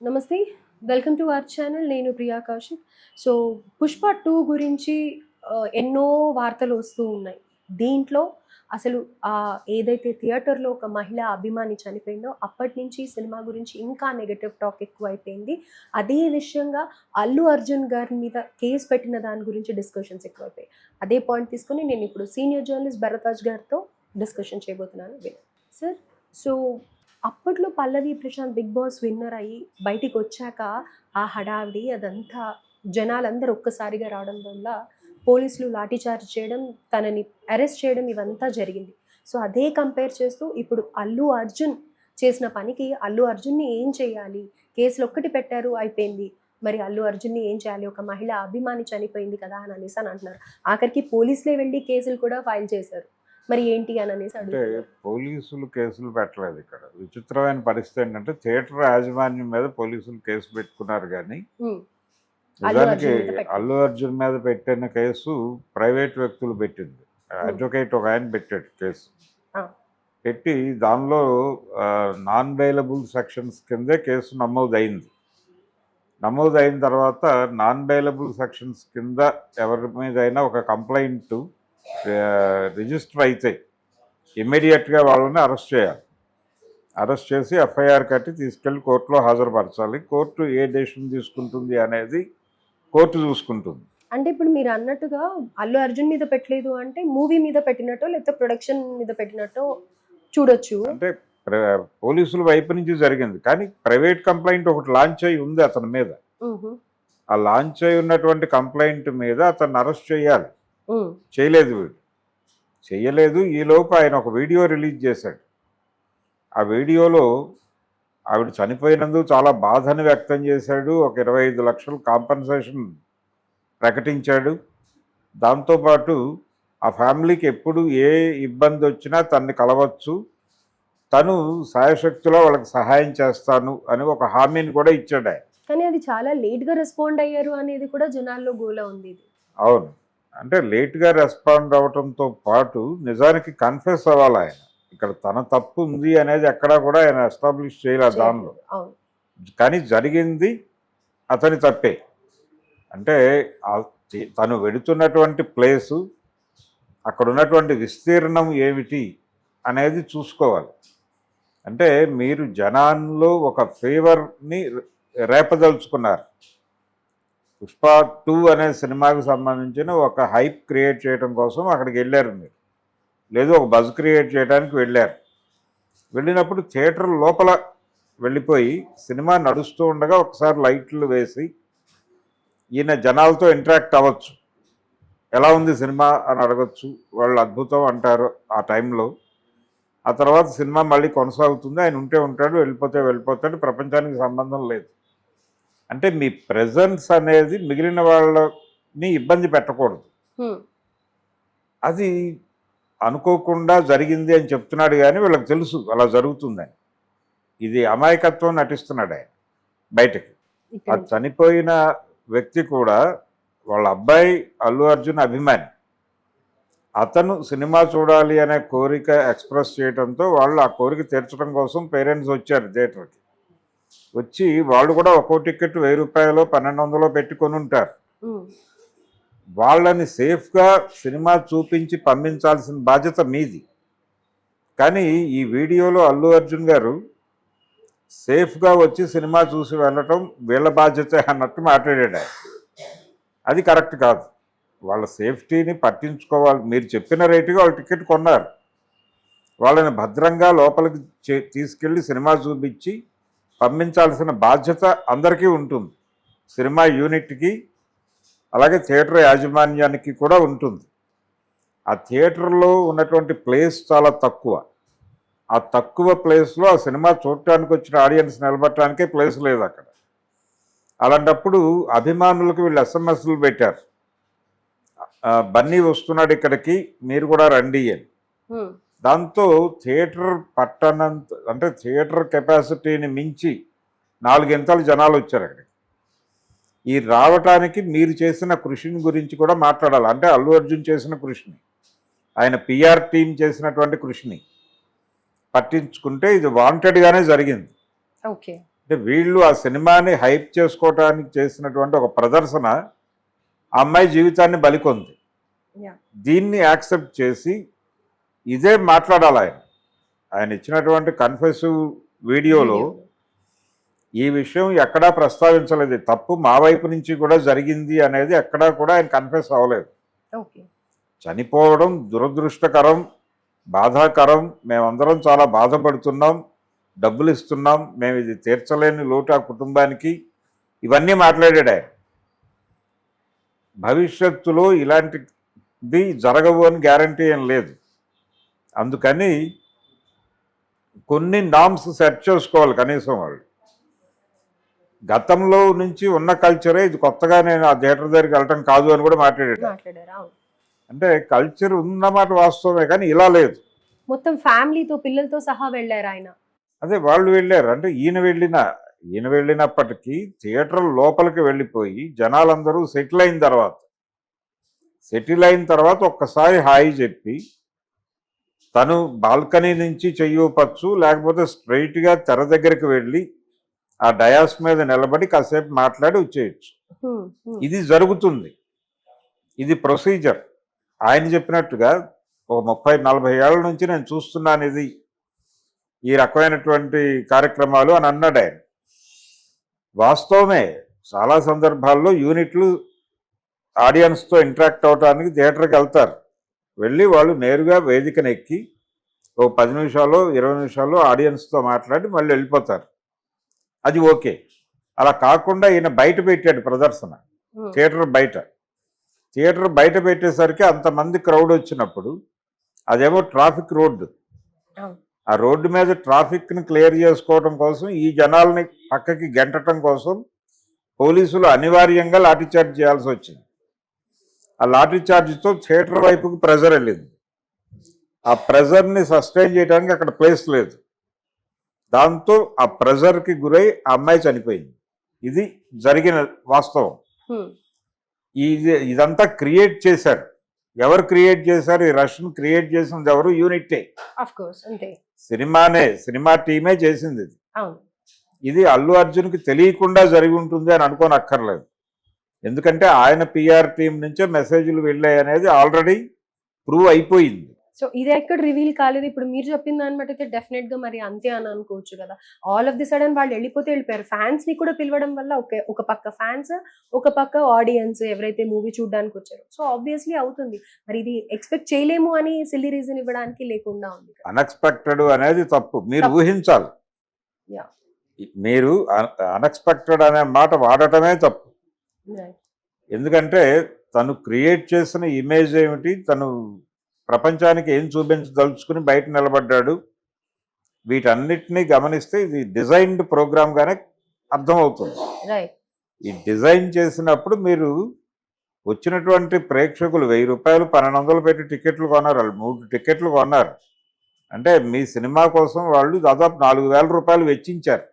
నమస్తే welcome to our channel. నేను Priya Kaushik. So Pushpa two గురించి ఎన్నో వార్తలు వస్తూ ఉన్నాయి. దీంట్లో అసలు ఆ ఏదైతే థియేటర్లో ఒక మహిళ అభిమాని చనిపోయిందో అప్పటి నుంచి సినిమా గురించి ఇంకా నెగటివ్ టాక్ ఎక్కువైపోయింది. అదే విషయంగా అల్లు అర్జున్ గారి మీద కేసు పెట్టిన దాని గురించి డిస్కషన్స్ ఎక్కువైపోయాయి. అదే పాయింట్ తీసుకొని నేను ఇప్పుడు సీనియర్ జర్నలిస్ట్ భరతాజ్ గారితో డిస్కషన్ చేయబోతున్నాను. సార్ సో అప్పట్లో Pallavi Prashanth big boss winner అయ్యి బయటికి వచ్చాక ఆ హడావిడి అదంతా జనాలందరూ ఒక్కసారిగా రావడం వల్ల పోలీసులు లాఠీచార్జ్ చేయడం తనని అరెస్ట్ చేయడం ఇవంతా జరిగింది. సో అదే కంపేర్ చేస్తూ ఇప్పుడు అల్లు అర్జున్ చేసిన పనికి అల్లు అర్జున్ని ఏం చేయాలి? కేసులు ఒక్కటి పెట్టారు అయిపోయింది. మరి అల్లు అర్జున్ని ఏం చేయాలి? ఒక మహిళ అభిమాని చనిపోయింది కదా అని అనేసి అని అంటున్నారు. ఆఖరికి పోలీసులే వెళ్ళి కేసులు కూడా ఫైల్ చేశారు. మరి ఏంటి అని అనేసి అంటే పోలీసులు కేసులు పెట్టలేదు ఇక్కడ. విచిత్రమైన పరిస్థితి ఏంటంటే థియేటర్ యాజమాన్యం మీద పోలీసులు కేసు పెట్టుకున్నారు కానీ నిజానికి అర్జున్ మీద పెట్టారు. అల్లు అర్జున్ మీద పెట్టిన కేసు ప్రైవేట్ వ్యక్తులు పెట్టింది. అడ్వకేట్ ఒక ఆయన పెట్టాడు కేసు. పెట్టి దానిలో నాన్ బెయిలబుల్ సెక్షన్స్ కిందే కేసు నమోదైంది. నమోదైన తర్వాత నాన్ బెయిలబుల్ సెక్షన్స్ కింద ఎవరి మీదైనా ఒక కంప్లైంట్ రిజిస్టర్ అయితే ఇమ్మీడియట్గా వాళ్ళని అరెస్ట్ చేయాలి. అరెస్ట్ చేసి ఎఫ్ఐఆర్ కట్టి తీసుకెళ్ళి కోర్టులో హాజరుపరచాలి. కోర్టు ఏ డెసిషన్ తీసుకుంటుంది అనేది కోర్టు చూసుకుంటుంది. అంటే ఇప్పుడు మీరు అన్నట్టుగా అల్లు అర్జున్ మీద పెట్టలేదు అంటే మూవీ మీద పెట్టినట్టో లేకపోతే ప్రొడక్షన్ మీద పెట్టినట్టో చూడొచ్చు. అంటే పోలీసుల వైపు నుంచి జరిగింది. కానీ ప్రైవేట్ కంప్లైంట్ ఒకటి లాంచ్ అయి ఉంది అతని మీద. ఆ లాంచ్ అయి ఉన్నటువంటి కంప్లైంట్ మీద అతన్ని అరెస్ట్ చేయాలి. చేయలేదు వీడు. చేయలేదు. ఈలోపు ఆయన ఒక వీడియో రిలీజ్ చేశాడు. ఆ వీడియోలో ఆవిడ చనిపోయినందుకు చాలా బాధను వ్యక్తం చేశాడు. ఒక ఇరవై ఐదు లక్షలు కాంపన్సేషన్ ప్రకటించాడు. దాంతోపాటు ఆ ఫ్యామిలీకి ఎప్పుడు ఏ ఇబ్బంది వచ్చినా తన్ని కలవచ్చు. తను సాయశక్తిలో వాళ్ళకి సహాయం చేస్తాను అని ఒక హామీని కూడా ఇచ్చాడు కానీ అది చాలా లేట్గా రెస్పాండ్ అయ్యారు అనేది కూడా జనాల్లో గోల ఉంది అవును. అంటే లేట్గా రెస్పాండ్ అవటంతో పాటు నిజానికి కన్ఫెస్ అవ్వాలి ఆయన. ఇక్కడ తన తప్పు ఉంది అనేది ఎక్కడా కూడా ఆయన ఎస్టాబ్లిష్ చేయలేదు. దానిలో. కానీ జరిగింది అతని తప్పే. అంటే తను వెడుతున్నటువంటి ప్లేసు అక్కడ ఉన్నటువంటి విస్తీర్ణం ఏమిటి అనేది చూసుకోవాలి. అంటే మీరు జనాల్లో ఒక ఫేవర్ని రేపదలుచుకున్నారు. పుష్ప టూ అనే సినిమాకి సంబంధించిన ఒక హైప్ క్రియేట్ చేయడం కోసం అక్కడికి వెళ్ళారు మీరు. లేదు ఒక బజ్ క్రియేట్ చేయడానికి వెళ్ళారు. వెళ్ళినప్పుడు థియేటర్ లోపల వెళ్ళిపోయి సినిమా నడుస్తూ ఉండగా ఒకసారి లైట్లు వేసి ఈయన జనాలతో ఇంటరాక్ట్ అవ్వచ్చు. ఎలా ఉంది సినిమా అని అడగచ్చు. వాళ్ళు అద్భుతం అంటారు ఆ టైంలో. ఆ తర్వాత సినిమా మళ్ళీ కొనసాగుతుంది. ఆయన ఉంటే ఉంటాడు వెళ్ళిపోతే వెళ్ళిపోతాడు. ప్రపంచానికి సంబంధం లేదు. అంటే మీ ప్రెజెన్స్ అనేది మిగిలిన వాళ్ళని ఇబ్బంది పెట్టకూడదు. అది అనుకోకుండా జరిగింది అని చెప్తున్నాడు కానీ వీళ్ళకి తెలుసు అలా జరుగుతుందని. ఇది అమాయకత్వం నటిస్తున్నాడు ఆయన బయటకి. ఆ చనిపోయిన వ్యక్తి కూడా వాళ్ళ అబ్బాయి అల్లు అర్జున్ అభిమాని. అతను సినిమా చూడాలి అనే కోరిక ఎక్స్ప్రెస్ చేయడంతో వాళ్ళు ఆ కోరిక తీర్చడం కోసం పేరెంట్స్ వచ్చారు థియేటర్కి. వచ్చి వాళ్ళు కూడా ఒక్కో టికెట్ వెయ్యి రూపాయలు పన్నెండు వందలు పెట్టుకొని ఉంటారు. వాళ్ళని సేఫ్గా సినిమా చూపించి పంపించాల్సిన బాధ్యత మీది. కానీ ఈ వీడియోలో అల్లు అర్జున్ గారు సేఫ్గా వచ్చి సినిమా చూసి వెళ్ళటం వీళ్ళ బాధ్యత అన్నట్టు మాట్లాడాడు అది కరెక్ట్ కాదు. వాళ్ళ సేఫ్టీని పట్టించుకోవాలి. మీరు చెప్పిన రేటుగా వాళ్ళు టికెట్ కొన్నారు. వాళ్ళని భద్రంగా లోపలికి చే- తీసుకెళ్ళి సినిమా చూపించి పంపించాల్సిన బాధ్యత అందరికీ ఉంటుంది. సినిమా యూనిట్కి అలాగే థియేటర్ యాజమాన్యానికి కూడా ఉంటుంది. ఆ థియేటర్లో ఉన్నటువంటి ప్లేస్ చాలా తక్కువ. ఆ తక్కువ ప్లేస్లో ఆ సినిమా చూడటానికి వచ్చిన ఆడియన్స్ నిలబడటానికే ప్లేస్ లేదు అక్కడ. అలాంటప్పుడు అభిమానులకు వీళ్ళు ఎస్ఎంఎస్లు పెట్టారు. బన్నీ వస్తున్నాడు ఇక్కడికి మీరు కూడా రండి అని. దాంతో థియేటర్ పట్టనంత అంటే థియేటర్ కెపాసిటీని మించి నాలుగింతలు జనాలు వచ్చారు అక్కడికి. ఈ రావటానికి మీరు చేసిన కృషిని గురించి కూడా మాట్లాడాలి. అంటే అల్లు అర్జున్ చేసిన కృషిని ఆయన పిఆర్ టీం చేసినటువంటి కృషిని పట్టించుకుంటే ఇది వాంటెడ్గానే జరిగింది. ఓకే. అంటే వీళ్ళు ఆ సినిమాని హైప్ చేసుకోవటానికి చేసినటువంటి ఒక ప్రదర్శన అమ్మాయి జీవితాన్ని బలికొంది. దీన్ని యాక్సెప్ట్ చేసి ఇదే మాట్లాడాలి ఆయన. ఆయన ఇచ్చినటువంటి కన్ఫెసివ్ వీడియోలో ఈ విషయం ఎక్కడా ప్రస్తావించలేదు. తప్పు మా వైపు నుంచి కూడా జరిగింది అనేది ఎక్కడా కూడా ఆయన కన్ఫెస్ అవ్వలేదు. ఓకే. చనిపోవడం దురదృష్టకరం బాధాకరం. మేమందరం చాలా బాధపడుతున్నాం డబ్బులు ఇస్తున్నాం. మేము ఇది తీర్చలేని లోటు ఆ కుటుంబానికి. ఇవన్నీ మాట్లాడాడు ఆయన. భవిష్యత్తులో ఇలాంటిది జరగవు అని గ్యారంటీ ఏం లేదు. అందుకని కొన్ని నామ్స్ సెట్ చేసుకోవాలి కనీసం వాళ్ళు. గతంలో నుంచి ఉన్న కల్చరే ఇది కొత్తగా నేను ఆ థియేటర్ దగ్గరికి వెళ్ళటం కాదు అని కూడా మాట్లాడాడు అంటే కల్చర్ ఉన్నమాట వాస్తవమే కానీ ఇలా లేదు. మొత్తం ఫ్యామిలీతో పిల్లలతో సహా వెళ్ళారు ఆయన. అదే వాళ్ళు వెళ్ళారు. అంటే ఈయన వెళ్ళిన ఈయన వెళ్ళినప్పటికీ థియేటర్ లోపలికి వెళ్ళిపోయి జనాలందరూ సెటిల్ అయిన తర్వాత సెటిల్ అయిన తర్వాత ఒక్కసారి హాయి చెప్పి తను బాల్కనీ నుంచి చెయ్యూపచ్చు లేకపోతే స్ట్రైట్గా తెర దగ్గరికి వెళ్ళి ఆ డయాస్ మీద నిలబడి కాసేపు మాట్లాడి వచ్చేయచ్చు. ఇది జరుగుతుంది. ఇది ప్రొసీజర్. ఆయన చెప్పినట్టుగా ఒక ముప్పై నలభై ఏళ్ళ నుంచి నేను చూస్తున్నాను ఇది. ఈ రకమైనటువంటి కార్యక్రమాలు అని అన్నాడు ఆయన. వాస్తవమే చాలా సందర్భాల్లో యూనిట్లు ఆడియన్స్తో ఇంటరాక్ట్ అవడానికి థియేటర్కి వెళ్తారు. వెళ్ళి వాళ్ళు నేరుగా వేదికను ఎక్కి ఒక పది నిమిషాలు ఇరవై నిమిషాలు ఆడియన్స్తో మాట్లాడి మళ్ళీ వెళ్ళిపోతారు. అది ఓకే. అలా కాకుండా ఈయన బయట పెట్టాడు ప్రదర్శన. థియేటర్ బయట. థియేటర్ బయట పెట్టేసరికి అంతమంది క్రౌడ్ వచ్చినప్పుడు అదేమో ట్రాఫిక్ రోడ్డు. ఆ రోడ్డు మీద ట్రాఫిక్ని క్లియర్ చేసుకోవడం కోసం ఈ జనాల్ని పక్కకి గెంటటం కోసం పోలీసులు అనివార్యంగా లాఠీచార్జ్ చేయాల్సి వచ్చింది. ఆ లాఠీచార్జ్తో థియేటర్ వైపుకి ప్రెజర్ వెళ్ళింది. ఆ ప్రెజర్ని సస్టైన్ చేయడానికి అక్కడ ప్లేస్ లేదు. దాంతో ఆ ప్రెజర్కి గురై ఆ అమ్మాయి చనిపోయింది. ఇది జరిగిన వాస్తవం. ఇది ఇదంతా క్రియేట్ చేశారు. ఎవరు క్రియేట్ చేశారు? ఈ రష్ను క్రియేట్ చేసింది ఎవరు? యూనిటే సినిమానే సినిమా టీమే చేసింది ఇది. ఇది అల్లు అర్జున్కి తెలియకుండా జరిగి ఉంటుంది అని అనుకోని అక్కర్లేదు ఎందుకంటే ఆయన పిఆర్ టీం నుంచే మెసేజ్లు వెళ్ళాయి అనేది ఆల్రెడీ ప్రూవ్ అయిపోయింది సో ఇది ఎక్కడ రివీల్ కాలేదు ఇప్పుడు మీరు చెప్పిన దాన్ని బట్టి అయితే డెఫినెట్గా మరి అంతే అని అనుకోవచ్చు కదా ఆల్ ఆఫ్ ది సడన్ వాళ్ళు వెళ్ళిపోతే వెళ్ళిపోయారు ఫ్యాన్స్ని కూడా పిలవడం వల్ల ఒక ఒక పక్క ఫ్యాన్స్ ఒక పక్క ఆడియన్స్ ఎవరైతే మూవీ చూడడానికి వచ్చారో సో ఆబ్వియస్లీ అవుతుంది మరి ఇది ఎక్స్పెక్ట్ చేయలేము అని సిల్లీ రీజన్ ఇవ్వడానికి లేకుండా ఉంది. అన్ఎక్స్పెక్టెడ్ అనేది తప్పు మీరు. ఊహించాలి. మీరు అన్ఎక్స్పెక్టెడ్ అనే మాట వాడటమే తప్పు. ఎందుకంటే తను క్రియేట్ చేసిన ఇమేజ్ ఏమిటి తను ప్రపంచానికి ఏం చూపించదలుచుకుని బయట నిలబడ్డాడు వీటన్నిటినీ గమనిస్తే ఇది డిజైన్డ్ ప్రోగ్రామ్గానే అర్థమవుతుంది. ఈ డిజైన్ చేసినప్పుడు మీరు వచ్చినటువంటి ప్రేక్షకులు వెయ్యి రూపాయలు పన్నెండు వందలు పెట్టి టికెట్లు కొన్నారు వాళ్ళు మూడు టికెట్లు కొన్నారు. అంటే మీ సినిమా కోసం వాళ్ళు దాదాపు నాలుగు వేల రూపాయలు వెచ్చించారు.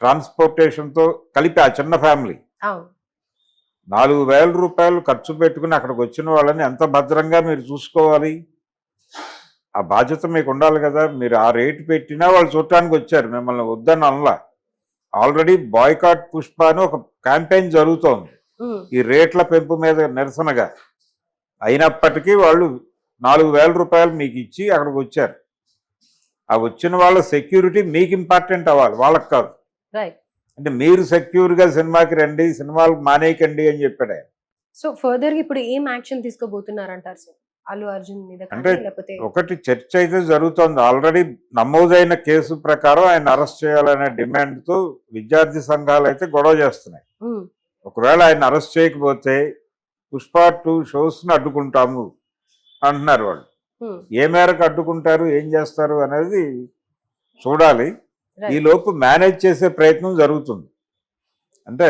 ట్రాన్స్పోర్టేషన్తో కలిపి ఆ చిన్న ఫ్యామిలీ. నాలుగు వేల రూపాయలు ఖర్చు పెట్టుకుని అక్కడికి వచ్చిన వాళ్ళని ఎంత భద్రంగా మీరు చూసుకోవాలి? ఆ బాధ్యత మీకు ఉండాలి కదా. మీరు ఆ రేటు పెట్టినా వాళ్ళు చూడటానికి వచ్చారు. మిమ్మల్ని వద్దని అనలా. ఆల్రెడీ బాయ్కాట్ పుష్ప అని ఒక క్యాంపెయిన్ జరుగుతోంది. ఈ రేట్ల పెంపు మీద నిరసనగా. అయినప్పటికీ వాళ్ళు నాలుగు వేల రూపాయలు మీకు ఇచ్చి అక్కడికి వచ్చారు. ఆ వచ్చిన వాళ్ళ సెక్యూరిటీ మీకు ఇంపార్టెంట్ అవ్వాలి. వాళ్ళకి కాదు. రైట్ అంటే మీరు సెక్యూర్గా సినిమాకి రండి సినిమాలకు మానేయకండి అని చెప్పాడు సో ఫర్దర్ ఇప్పుడు ఏం యాక్షన్ తీసుకోబోతున్నారంటారు సార్? అల్లు అర్జున్ మీద అంటే ఒకటి చర్చ అయితే జరుగుతోంది. ఆల్రెడీ నమోదైన కేసు ప్రకారం ఆయన అరెస్ట్ చేయాలనే డిమాండ్తో విద్యార్థి సంఘాలు అయితే గొడవ చేస్తున్నాయి. ఒకవేళ ఆయన అరెస్ట్ చేయకపోతే పుష్ప టూ షోస్ని అడ్డుకుంటాము అంటున్నారు వాళ్ళు. ఏ మేరకు అడ్డుకుంటారు ఏం చేస్తారు అనేది చూడాలి. ఈ లోపు మేనేజ్ చేసే ప్రయత్నం జరుగుతుంది. అంటే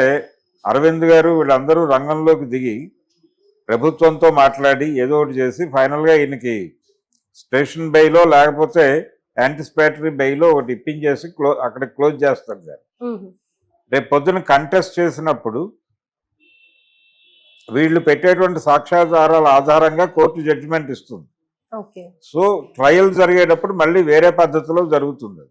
అరవింద్ గారు వీళ్ళందరూ రంగంలోకి దిగి ప్రభుత్వంతో మాట్లాడి ఏదో ఒకటి చేసి ఫైనల్గా ఈయనకి స్టేషన్ బెయిలో లేకపోతే యాంటిసిపేటరీ బెయిలో ఒకటి ఇప్పించేసి క్లో అక్కడ క్లోజ్ చేస్తారు ఉమ్, రేపు పొద్దున కంటెస్ట్ చేసినప్పుడు వీళ్ళు పెట్టేటువంటి సాక్ష్యాధారాల ఆధారంగా కోర్టు జడ్జిమెంట్ ఇస్తుంది. సో ట్రయల్ జరిగేటప్పుడు మళ్ళీ వేరే పద్ధతిలో జరుగుతుంది.